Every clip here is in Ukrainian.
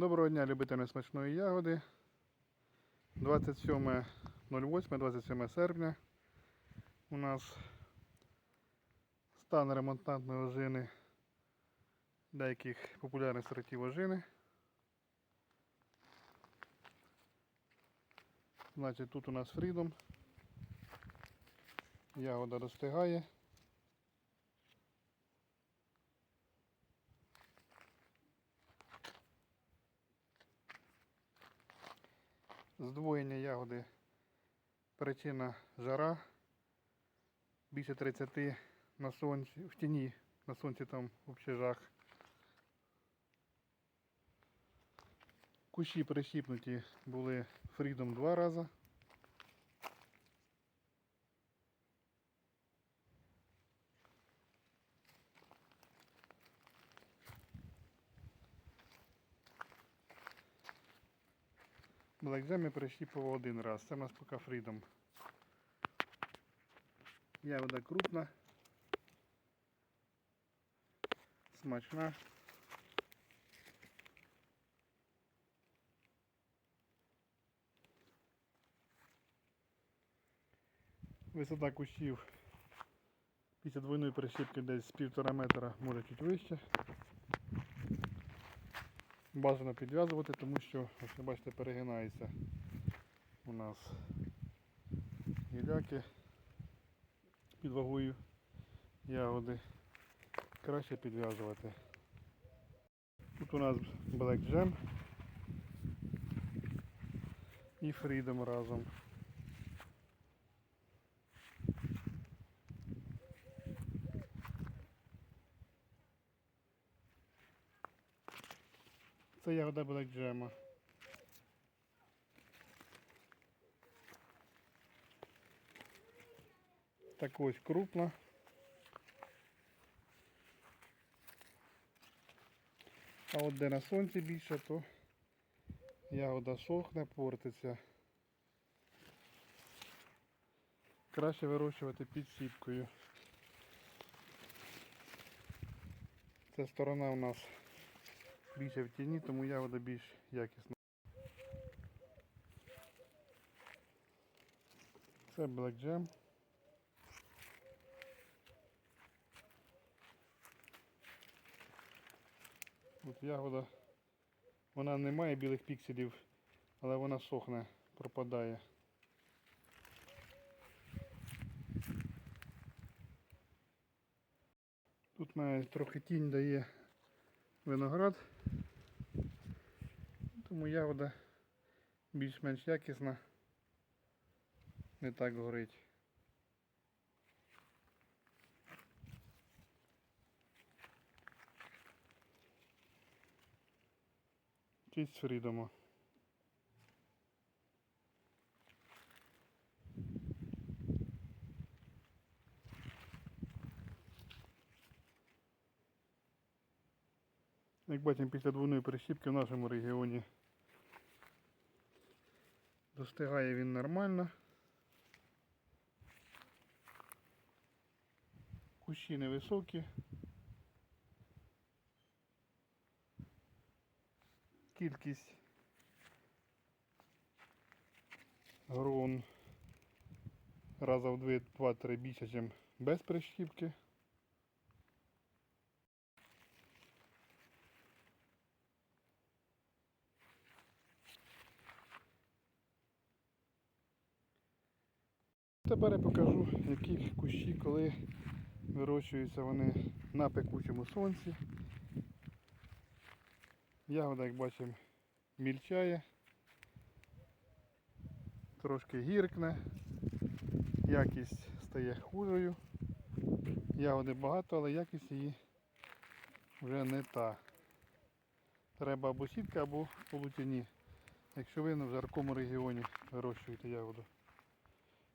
Доброго дня, любителям смачної ягоди. 27.08, 27 серпня. У нас стан ремонтантної ожини деяких популярних сортів ожини. Значить, тут у нас Freedom. Ягода достигає. Здвоєння ягоди причина жара. Більше 30 на сонці, в тіні, на сонці там в общежах. Кущі прищіпнуті були фрідом два рази. Блэкджем я прищіпував один раз. Це у нас поки фрідом. Ягода крупна. Смачна. Висота кущів після двойної прищіпки десь з півтора метра, може чуть вище. Бажано підв'язувати, тому що, ось ви бачите, перегинається у нас гіляки під вагою ягоди. Краще підв'язувати. Тут у нас Black Jam і Freedom разом. Це ягода Jam. Так ось крупна. А от де на сонці більше, то ягода сохне, портиться. Краще вирощувати під сіткою. Ця сторона у нас більше в тіні, тому ягода більш якісна. Це Black Jam. От ягода, вона не має білих пікселів, але вона сохне, пропадає. Тут має трохи тінь дає виноград, тому ягода більш-менш якісна, не так горить. Честь Фрідома. Як бачимо, після двойної прищіпки в нашому регіоні достигає він нормально. Кущі невисокі. Кількість грон раза в 2-3 більше, ніж без прищіпки. Тепер я покажу, які кущі, коли вирощуються вони на пекучому сонці. Ягода, як бачимо, мільчає, трошки гіркне, якість стає хужою. Ягоди багато, але якість її вже не та. Треба або сітка, або полутяні, якщо ви в жаркому регіоні вирощуєте ягоду.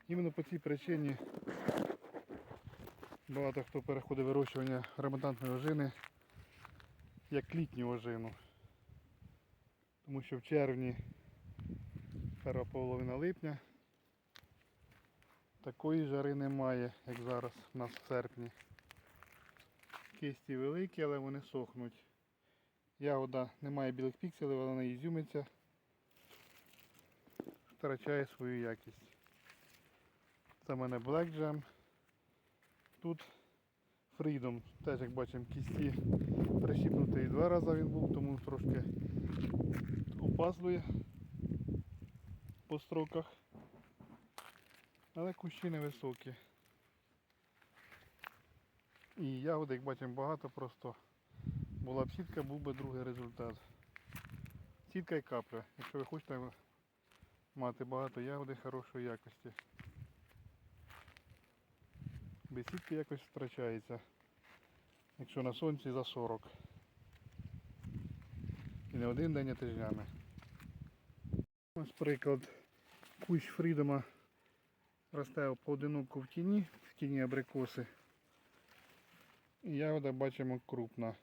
Іменно по цій причині багато хто переходить вирощування ремонтантної ожини як літню ожину. Тому що в червні, перша половина липня, такої жари немає, як зараз у нас в серпні. Кисті великі, але вони сохнуть. Ягода не має білих пікселів, але вона ізюмиться, втрачає свою якість. Це в мене Black Jam. Тут Freedom, теж як бачимо, кісті прищіпнутий два рази він був, тому трошки опаздує по строках. Але кущі невисокі. І ягоди, як бачимо, багато просто. Була б сітка, був би другий результат. Сітка і капля. Якщо ви хочете мати багато ягоди хорошої якості. Без сітки якось втрачається. Якщо на сонці за 40. І не один день, а тижнями. Ось приклад кущ Фрідома росте поодиноку в тіні, в тіні абрикоси. І ягода бачимо крупна.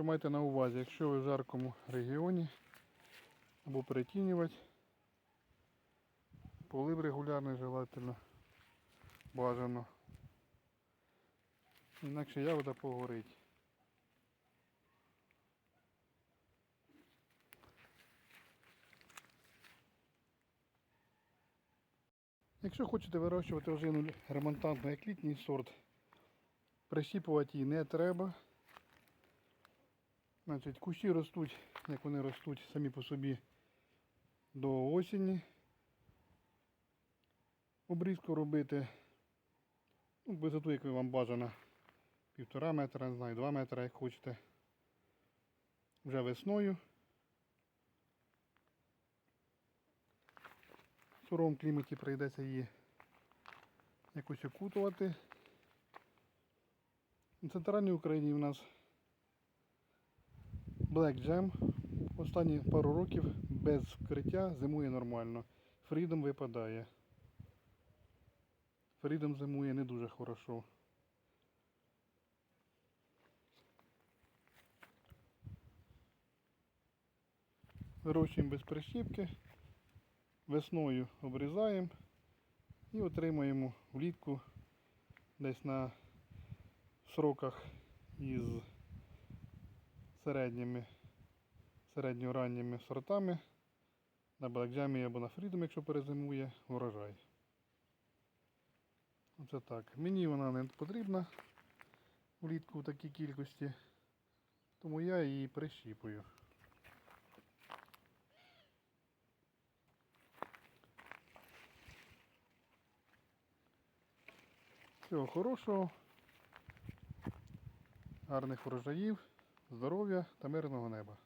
Що майте на увазі, якщо ви в жаркому регіоні або перетінювати, полив регулярний желательно бажано. Інакше ягода погорить. Якщо хочете вирощувати ожину ремонтантну як літній сорт, прищіпувати її не треба. Значить, кущі ростуть, як вони ростуть самі по собі до осені. Обрізку робити ну, висоту, яку вам бажано, півтора метра, не знаю, два метра, як хочете. Вже весною. В суровому кліматі прийдеться її якось окутувати. На центральній Україні в нас Black Jam. Останні пару років без вкриття зимує нормально. Freedom випадає. Freedom зимує не дуже хорошо. Вирощуємо без прищіпки. Весною обрізаємо і отримуємо влітку десь на сроках із середніми, середньоранніми сортами на блекджамі або на фрідом, якщо перезимує, урожай. Оце так. Мені вона не потрібна влітку в такій кількості, тому я її прищіпую. Всього хорошого, гарних врожаїв, здоров'я та мирного неба.